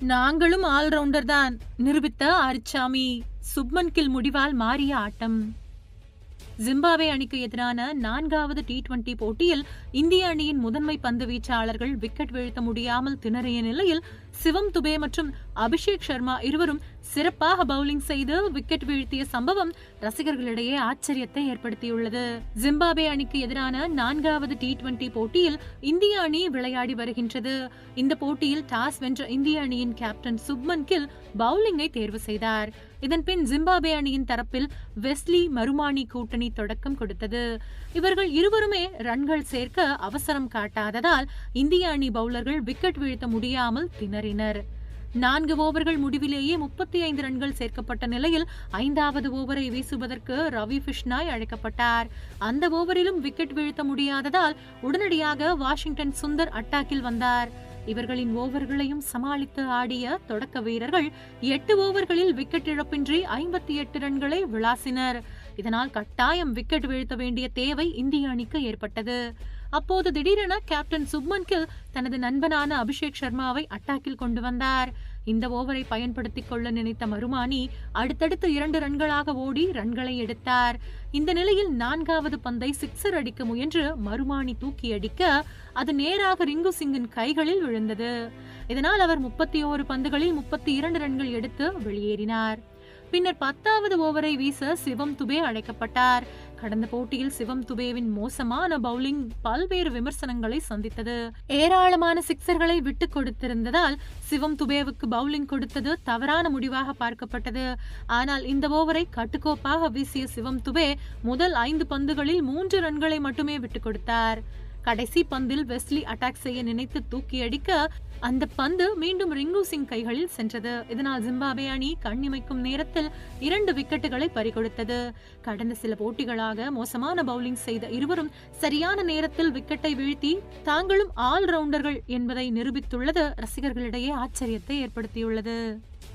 நாங்களும் ஆல்ரவுண்டர் தான். நிரூபித்த அரிச்சாமி சுப்மன் கில் முடிவால் மாறிய ஆட்டம். ஜிம்பாவே அணிக்கு எதிரான நான்காவது டி டுவெண்டி போட்டியில் இந்திய அணியின் முதன்மை பந்து வீச்சாளர்கள் விக்கெட் வீழ்த்த முடியாமல் திணறிய நிலையில் சிவம் துபே மற்றும் அபிஷேக் சர்மா இருவரும் சிறப்பாக பவுலிங் செய்து விக்கெட் வீழ்த்திய சம்பவம் ரசிகர்களிடையே ஆச்சரியத்தை ஏற்படுத்தியுள்ளது. ஜிம்பாபே அணிக்கு எதிரான நான்காவது டி டுவெண்டி போட்டியில் இந்திய அணி விளையாடி வருகின்றது. இந்த போட்டியில் டாஸ் வென்ற இந்திய அணியின் கேப்டன் சுப்மன் கில் பவுலிங்கை தேர்வு செய்தார். இதன்பின் ஜிம்பாபே அணியின் தரப்பில் வெஸ்லி மருமானி கூட்டணி தொடக்கம் கொடுத்தது. இவர்கள் இருவருமே ரன்கள் சேர்க்க அவசரம் காட்டாததால் இந்திய அணி பவுலர்கள் விக்கெட் வீழ்த்த முடியாமல் திணறினர். நான்கு ஓவர்கள் முடிவிலேயே முப்பத்தி ஐந்து ரன்கள் சேர்க்கப்பட்ட நிலையில் ஐந்தாவது ஓவரை வீசுவதற்கு ரவி பிஷ்னாய் அழைக்கப்பட்டார். அந்த ஓவரிலும் விக்கெட் வீழ்த்த முடியாததால் உடனடியாக வாஷிங்டன் சுந்தர் அட்டாக்கில் வந்தார். இவர்களின் ஓவர்களையும் சமாளித்து ஆடிய தொடக்க வீரர்கள் எட்டு ஓவர்களில் விக்கெட் இழப்பின்றி ஐம்பத்தி எட்டு ரன்களை விளாசினர். இதனால் கட்டாயம் விக்கெட் வீழ்த்த வேண்டிய தேவை இந்திய அணிக்கு ஏற்பட்டது. அப்போது திடீரென கேப்டன் சுப்மன் கில் தனது நண்பனான அபிஷேக் சர்மாவை அட்டாக்கில் கொண்டு வந்தார். இந்த ஓவரை பயன்படுத்திக் கொள்ள நினைத்த மருமானி அடுத்தடுத்து இரண்டு ரன்களாக ஓடி ரன்களை எடுத்தார். இந்த நிலையில் நான்காவது பந்தை சிக்ஸர் அடிக்க முயன்று மருமானி தூக்கி அடிக்க அது நேராக ரிங்கு சிங்கின் கைகளில் விழுந்தது. இதனால் அவர் முப்பத்தி ஓரு பந்துகளில் முப்பத்தி இரண்டு ரன்கள் எடுத்து வெளியேறினார். பின்னர் பத்தாவது ஓவரை வீச சிவம் துபே அழைக்கப்பட்டார். கடந்த போட்டியில் சிவம் துபேவின் மோசமான பவுலிங் பல்வேறு விமர்சனங்களை சந்தித்தது. ஏராளமான சிக்சர்களை விட்டு கொடுத்திருந்ததால் சிவம் துபேவுக்கு பவுலிங் கொடுத்தது தவறான முடிவாக பார்க்கப்பட்டது. ஆனால் இந்த ஓவரை கட்டுக்கோப்பாக வீசிய சிவம் துபே முதல் ஐந்து பந்துகளில் மூன்று ரன்களை மட்டுமே விட்டு கொடுத்தார். கடைசி பந்தில் வெஸ்லி அட்டாக் செய்ய நினைத்து தூக்கி அடிக்க அந்த பந்து மீண்டும் ரிங்கு சிங் கைகளில் சென்றது. இதனால் ஜிம்பாபே அணி கண்ணிமைக்கும் நேரத்தில் இரண்டு விக்கெட்டுகளை பறிகொடுத்தது. கடந்த சில போட்டிகளாக மோசமான பவுலிங் செய்த இருவரும் சரியான நேரத்தில் விக்கெட்டை வீழ்த்தி தாங்களும் ஆல் ரவுண்டர்கள் என்பதை நிரூபித்துள்ளது. ரசிகர்களிடையே ஆச்சரியத்தை ஏற்படுத்தியுள்ளது.